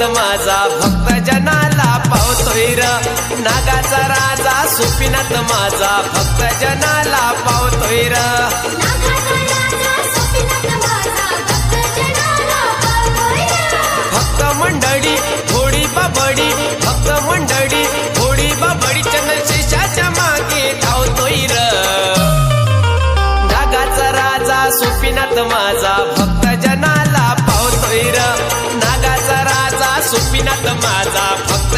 सुपिनात माझा भक्त जनाला पावतोय र. नागाचा राजा सुपिनात माझा भक्त जनाला पावतोय र. भक्त मंडळी थोडी बाबडी. भक्त मंडळी थोडी बाबडी चंद्र शेषाच्या मागे धावतोय र. नागाचा राजा सुपिनात माझा माझा भक्त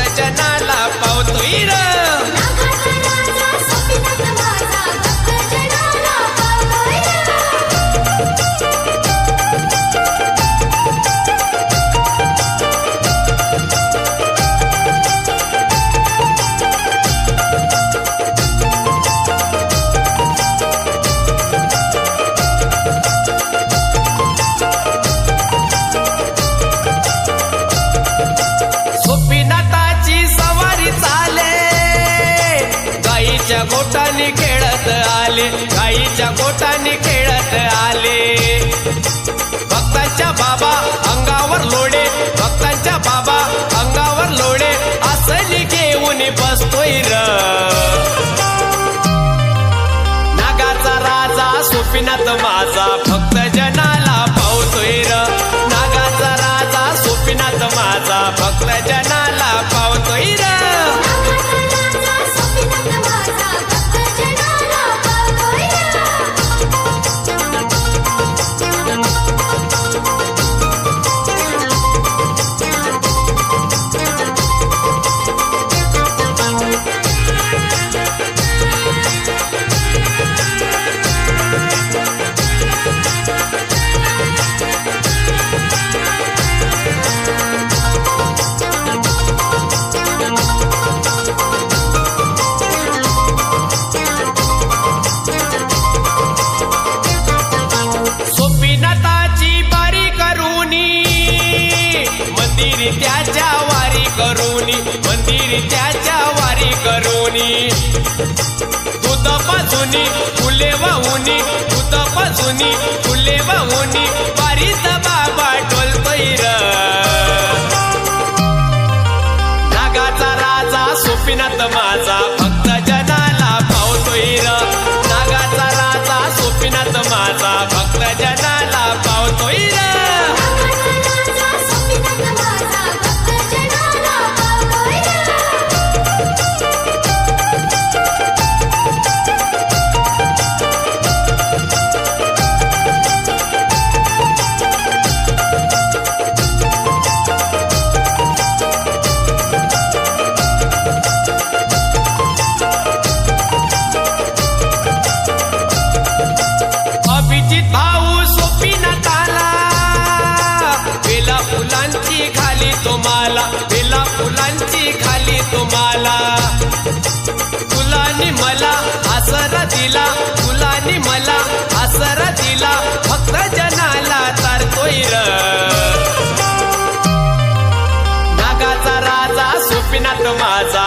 कोटाने खेळत आले गाईच्या कोटाने खेळत आले. भक्तांच्या बाबा अंगावर लोडे भक्तांच्या बाबा अंगावर लोडे असली घेऊन बसतोय र. नागाचा राजा सुपिनात माझा भक्त जना. त्याच्या वारी करूनी मंदिर त्याच्या वारी करूनी. दूध पाजूनी फुले वाहुनी दूध पाजूनी फुले वाहुनी वारीत बाबा टोल पैर. नागाचा राजा सोपिनात माझा तुलानी मला आसरा दिला तुलानी मला आसरा दिला फक्त जनाला तारतोय र नागाचा राजा सुपिनात माझा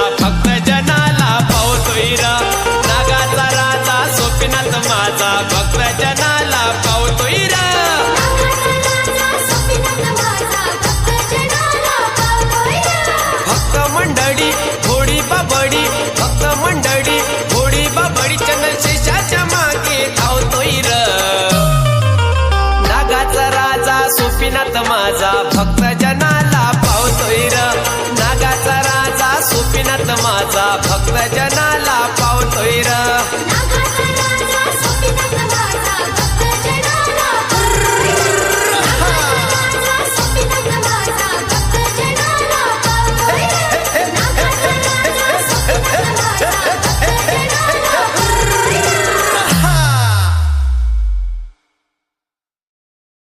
माझा भक्त जनाला पावतोय र. नागाचा राजा सुपिनात माझा. भक्त जनाला पावतोय र.